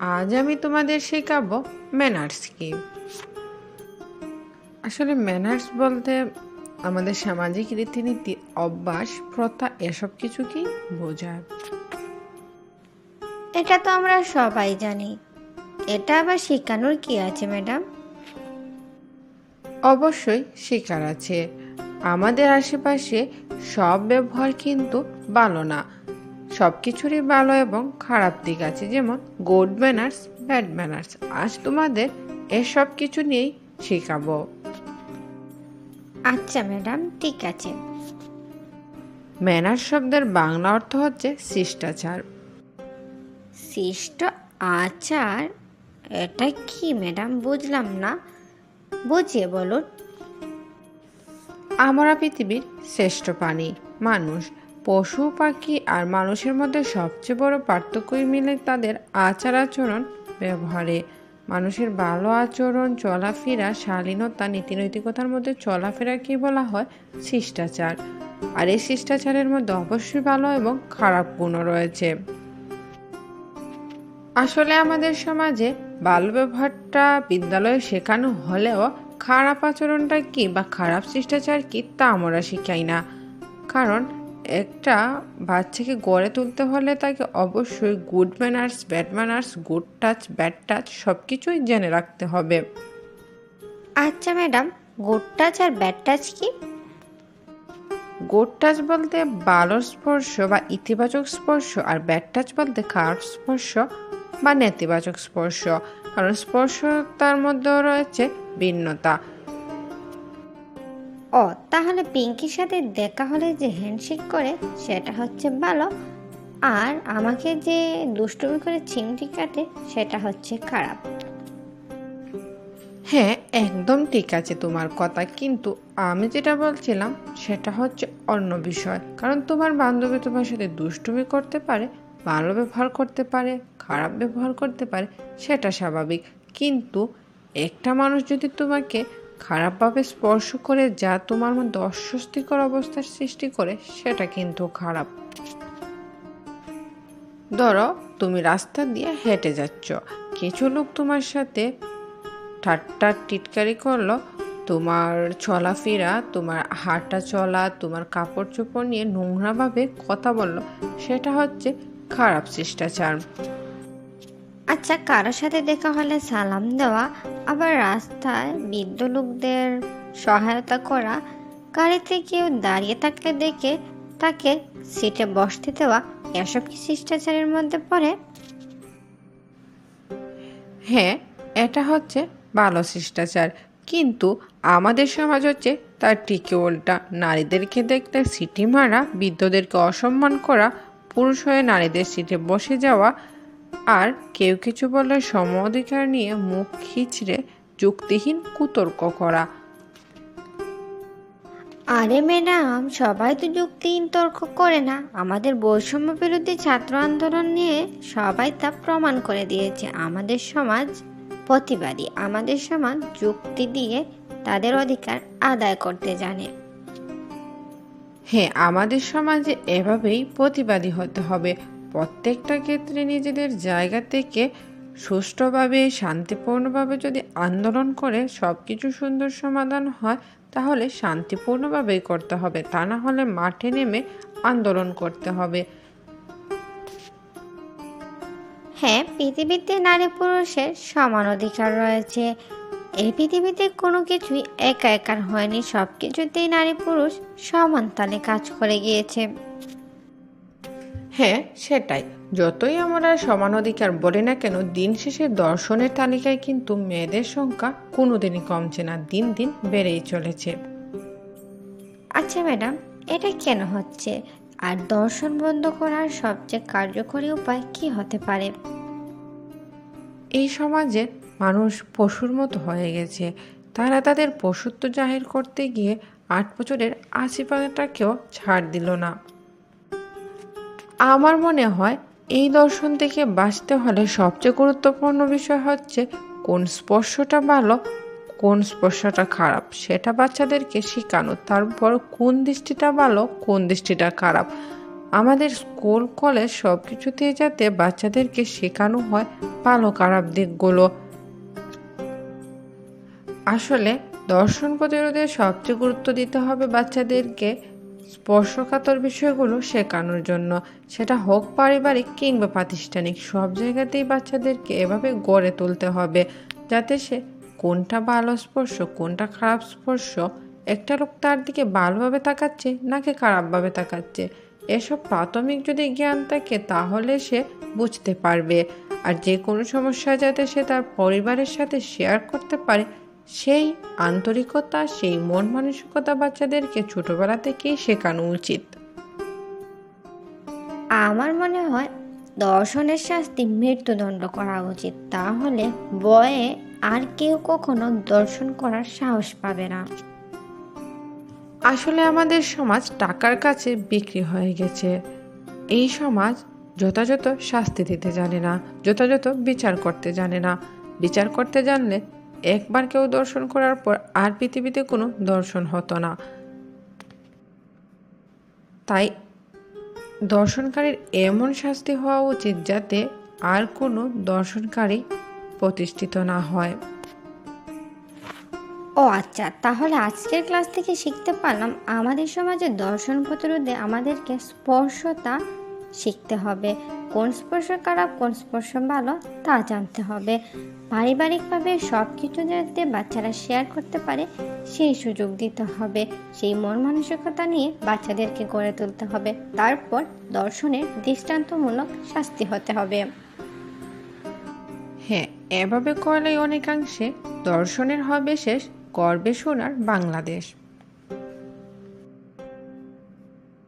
আজ আমি তোমাদের শেখাবো ম্যানার্স কি। আসলে ম্যানার্স বলতে আমাদের সামাজিক রীতিনীতি অভ্যাস প্রথা এসব কিছুকেই বোঝায়? এটা তো আমরা সবাই জানি। এটা আবার শেখানোর কি আছে ম্যাডাম? অবশ্যই শিকার আছে। আমাদের আশেপাশে সব ব্যবহার কিন্তু ভালো না। সব কিছুরই ভালো এবং খারাপ দিক আছে যেমন গুড ম্যানার্স ব্যাড ম্যানার্স আজ তোমাদের এসব কিছু নিয়েই শেখাবো। আচ্ছা ম্যাডাম ঠিক আছে। ম্যানার শব্দের বাংলা অর্থ হচ্ছে শিষ্টাচার। শিষ্ট আচার? এটা কি ম্যাডাম? বুঝলাম না। বুঝিয়ে বলুন। আমরা পৃথিবীর শ্রেষ্ঠ প্রাণী মানুষ। পশু, পাখি আর মানুষের মধ্যে সবচেয়ে বড় পার্থক্যই মিলে তাদের আচার আচরণ ব্যবহারে। মানুষের ভালো আচরণ, চলাফেরা, শালীনতা, নীতিনৈতিকতার মধ্যে চলাফেরাকে বলা হয়? শিষ্টাচার। আর এই শিষ্টাচারের মধ্যে অবশ্যই ভালো এবং খারাপ গুণও রয়েছে। আসলে আমাদের সমাজে বাল ব্যবহারটা বিদ্যালয়ে শেখানো হলেও খারাপ আচরণটা কি বা খারাপ শিষ্টাচার কি তা আমরা শিখাই না। কারণ একটা বাচ্চাকে গড়ে তুলতে হলে তাকে অবশ্যই good manners bad manners good touch bad touch সব কিছুই জেনে রাখতে হবে। আচ্ছা ম্যাডাম গুড টাচ আর ব্যাড টাচ কি? গুড টাচ বলতে ভালো স্পর্শ বা ইতিবাচক স্পর্শ আর ব্যাড টাচ বলতে খারাপ স্পর্শ বা নেতিবাচক স্পর্শ। কারণ স্পর্শ তার মধ্যেও রয়েছে ভিন্নতা। ও, তাহলে পিঙ্কির সাথে দেখা হলে যে হ্যান্ডশেক করে, সেটা হচ্ছে ভালো। আর আমাকে যে দুষ্টুমি করে চিমটি কাটে, সেটা হচ্ছে খারাপ। হ্যাঁ একদম ঠিক আছে তোমার কথা, কিন্তু আমি যেটা বলছিলাম, সেটা হচ্ছে অন্য বিষয়। কারণ তোমার বান্ধবী তোমার সাথে দুষ্টুমি করতে পারে, ভালো ব্যবহার করতে পারে, খারাপ ব্যবহার করতে পারে, সেটা স্বাভাবিক। কিন্তু একটা মানুষ যদি তোমাকে খারাপভাবে স্পর্শ করে যা তোমার মধ্যে অস্বস্তিকর অবস্থার সৃষ্টি করে, সেটা কিন্তু খারাপ। ধরো, তুমি রাস্তা দিয়ে হেঁটে যাচ্ছ। কিছু লোক তোমার সাথে ঠাট্টা টিটকারি করল। তোমার চলাফেরা, তোমার হাঁটা চলা, তোমার কাপড় চোপড় নিয়ে নোংরাভাবে কথা বলল। সেটা হচ্ছে খারাপ শিষ্টাচার। আচ্ছা কারোর সাথে দেখা হলে সালাম দেওয়া, আবার রাস্তায় বৃদ্ধ লোকদের সহায়তা করা, গাড়িতে কেউ দাঁড়িয়ে থাকলে দেখে তাকে সিটে বসতে দেওয়া, এসব কি শিষ্টাচারের মধ্যে পড়ে? হ্যাঁ এটা হচ্ছে ভালো শিষ্টাচার। কিন্তু আমাদের সমাজ হচ্ছে তার টিকে উল্টা। নারীদেরকে দেখতে সিটি মারা, বৃদ্ধদেরকে অসম্মান করা, পুরুষ হয়ে নারীদের সিটে বসে যাওয়া আর কেউ কিছু বললে সম অধিকার নিয়ে মুখ খিচড়ে যুক্তিহীন কুতর্ক করা। আরে ম্যাডাম সবাই তো যুক্তিহীন তর্ক করে না। আমাদের বৈষম্য বিরোধী ছাত্র আন্দোলন নিয়ে সবাই তা প্রমাণ করে দিয়েছে। আমাদের সমাজ প্রতিবাদী। আমাদের সমাজ যুক্তি দিয়ে তাদের অধিকার আদায় করতে জানে। হ্যাঁ আমাদের সমাজে এভাবেই প্রতিবাদী হতে হবে। প্রত্যেকটা ক্ষেত্রে নিজেদের জায়গা থেকে সুষ্ঠুভাবে, শান্তিপূর্ণভাবে যদি আন্দোলন করে সব কিছু সুন্দর সমাধান হয়, তাহলে শান্তিপূর্ণভাবেই করতে হবে। তা না হলে মাঠে নেমে আন্দোলন করতে হবে। হ্যাঁ পৃথিবীতে নারী পুরুষের সমান অধিকার রয়েছে। এই পৃথিবীতে কোনো কিছুই একা একার হয়নি। সব কিছুতেই নারী পুরুষ সমান তালে কাজ করে গিয়েছে। হ্যাঁ সেটাই। যতই আমরা সমান অধিকার বলি না কেন দিন শেষে দর্শনের তালিকায় কিন্তু মেয়েদের সংখ্যা কোনোদিনই কমছে না দিন দিন বেড়েই চলেছে। আচ্ছা ম্যাডাম এটা কেন হচ্ছে? আর দর্শন বন্ধ করার সবচেয়ে কার্যকরী উপায় কি হতে পারে? এই সমাজে মানুষ পশুর মতো হয়ে গেছে। তারা তাদের পশুত্ব জাহির করতে গিয়ে আট বছরের আশি পাতাকেও ছাড় দিল না। আমার মনে হয় এই দর্শন থেকে বাঁচতে হলে সবচেয়ে গুরুত্বপূর্ণ বিষয় হচ্ছে কোন স্পর্শটা ভালো, কোন স্পর্শটা খারাপ, সেটা বাচ্চাদেরকে শেখানো। তারপর কোন দৃষ্টিটা ভালো, কোন দৃষ্টিটা খারাপ। আমাদের স্কুল, কলেজ সব কিছুতেই যাতে বাচ্চাদেরকে শেখানো হয় ভালো, খারাপ দিকগুলো। আসলে দর্শন প্রতিরোধে সবচেয়ে গুরুত্ব দিতে হবে বাচ্চাদেরকে। স্পর্শকাতর বিষয়গুলো শেখানোর জন্য। সেটা হোক পারিবারিক কিংবা প্রাতিষ্ঠানিক, সব জায়গাতেই বাচ্চাদেরকে এভাবে গড়ে তুলতে হবে। যাতে সে কোনটা ভালো স্পর্শ, কোনটা খারাপ স্পর্শ, একটা লোক তার দিকে ভালোভাবে তাকাচ্ছে নাকি খারাপভাবে তাকাচ্ছে? এসব প্রাথমিক যদি জ্ঞান থাকে, তাহলে সে বুঝতে পারবে। আর যে কোনো সমস্যা যাতে সে তার পরিবারের সাথে শেয়ার করতে পারে সেই আন্তরিকতা সেই মন মানসিকতা বাচ্চাদেরকে ছোটবেলা থেকেই শেখানো উচিত। আমার মনে হয় দর্শনের শাস্তি মৃত্যুদণ্ড করা উচিত। তাহলে বয়ে আর কেউ কখনো দর্শন করার সাহস পাবে না। আসলে আমাদের সমাজ টাকার কাছে বিক্রি হয়ে গেছে। এই সমাজ যথাযথ শাস্তি দিতে জানে না যথাযথ বিচার করতে জানে না। বিচার করতে জানলে একবার কেউ দর্শন করার পর আর পৃথিবীতে কোনো দর্শন হতো না। তাই দর্শনকারীর এমন শাস্তি হওয়া উচিত যাতে আর কোনো দর্শনকারী প্রতিষ্ঠিত না হয়। ও আচ্ছা তাহলে আজকের ক্লাস থেকে শিখতে পারলাম আমাদের সমাজে দর্শন প্রতিরোধে আমাদেরকে স্পর্শতা শিখতে হবে। কোন স্পর্শ খারাপ, কোন স্পর্শ ভালো, তা জানতে হবে। পারিবারিকভাবে সব কিছু যাতে বাচ্চারা শেয়ার করতে পারে, সেই সুযোগ দিতে হবে। সেই মন মানসিকতা নিয়ে বাচ্চাদেরকে গড়ে তুলতে হবে। তারপর দর্শনের দৃষ্টান্তমূলক শাস্তি হতে হবে। হ্যাঁ এভাবে করলেই অনেকাংশে দর্শনের হবে শেষ গর্বে শোনার বাংলাদেশ।